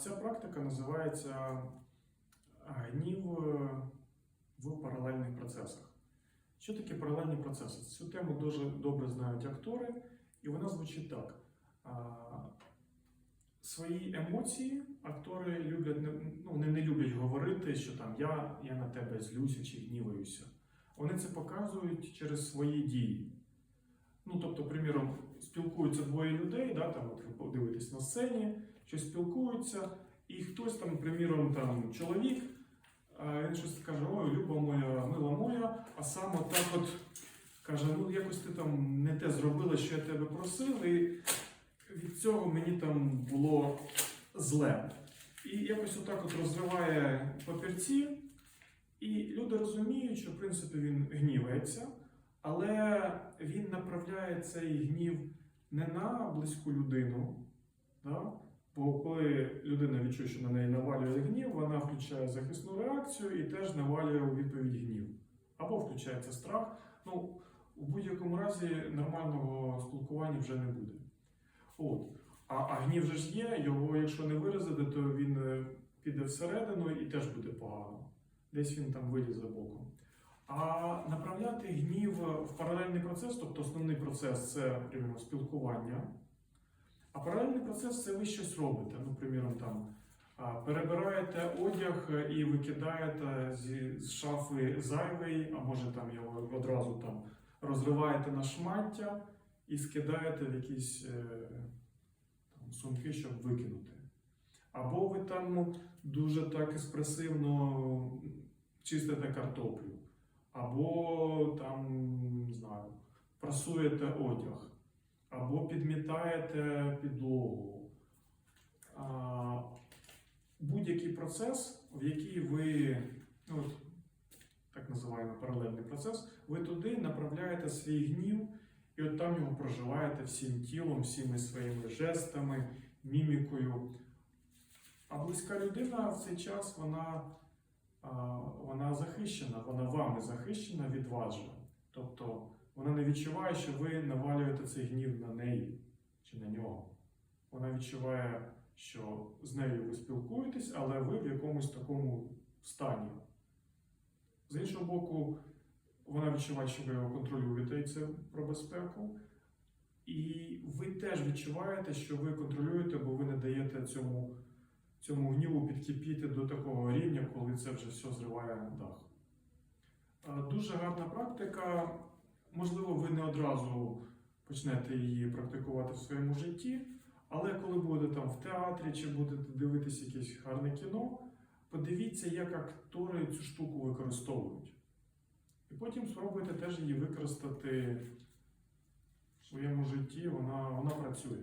Ця практика називається гнів е, в паралельних процесах. Що таке паралельні процеси? Цю тему дуже добре знають актори, і вона звучить так. Свої емоції актори люблять ну, вони не люблять говорити, що там я, я на тебе злюся чи гніваюся. Вони це показують через свої дії. Ну, тобто, приміром, спілкуються двоє людей, да, там, от ви подивитесь на сцені, щось спілкуються, і хтось там, приміром, там, чоловік, він щось каже, ой, люба моя, мила моя, а сам отак от каже, ну якось ти там не те зробила, що я тебе просив, і від цього мені там було зле. І якось отак от розриває папірці, і люди розуміють, що в принципі він гнівається, але він направляє цей гнів не на близьку людину. Да? Бо коли людина відчує, що на неї навалює гнів, вона включає захисну реакцію і теж навалює у відповідь гнів. Або включається страх. Ну, у будь-якому разі нормального спілкування вже не буде. От. А, а гнів же ж є, його, якщо не виразити, то він е, піде всередину і теж буде погано. Десь він там вилізе боком. А направляти гнів в паралельний процес, тобто основний процес це приміром, спілкування. А паралельний процес це ви щось робите. Ну, приміром, там перебираєте одяг і викидаєте з шафи зайвий, а може там його одразу там розриваєте на шмаття і скидаєте в якісь е, там, сумки, щоб викинути. Або ви там дуже так експресивно чистите картоплю, або там, не знаю, прасуєте одяг, або підмітаєте підлогу. Будь-який процес, в який ви, ну, так називаємо паралельний процес, ви туди направляєте свій гнів і от там його проживаєте всім тілом, всіми своїми жестами, мімікою. А близька людина в цей час вона, вона захищена, вона вами захищена від вас. Тобто вона не відчуває, що ви навалюєте цей гнів на неї чи на нього. Вона відчуває, що з нею ви спілкуєтесь, але ви в якомусь такому стані. З іншого боку, вона відчуває, що ви його контролюєте, і це про безпеку. І ви теж відчуваєте, що ви контролюєте, бо ви не даєте цьому, цьому гніву підкипіти до такого рівня, коли це вже все зриває на дах. Дуже гарна практика. Можливо, ви не одразу почнете її практикувати в своєму житті, але коли будете там в театрі чи будете дивитися якесь гарне кіно, подивіться, як актори цю штуку використовують. І потім спробуйте теж її використати в своєму житті, вона, вона працює.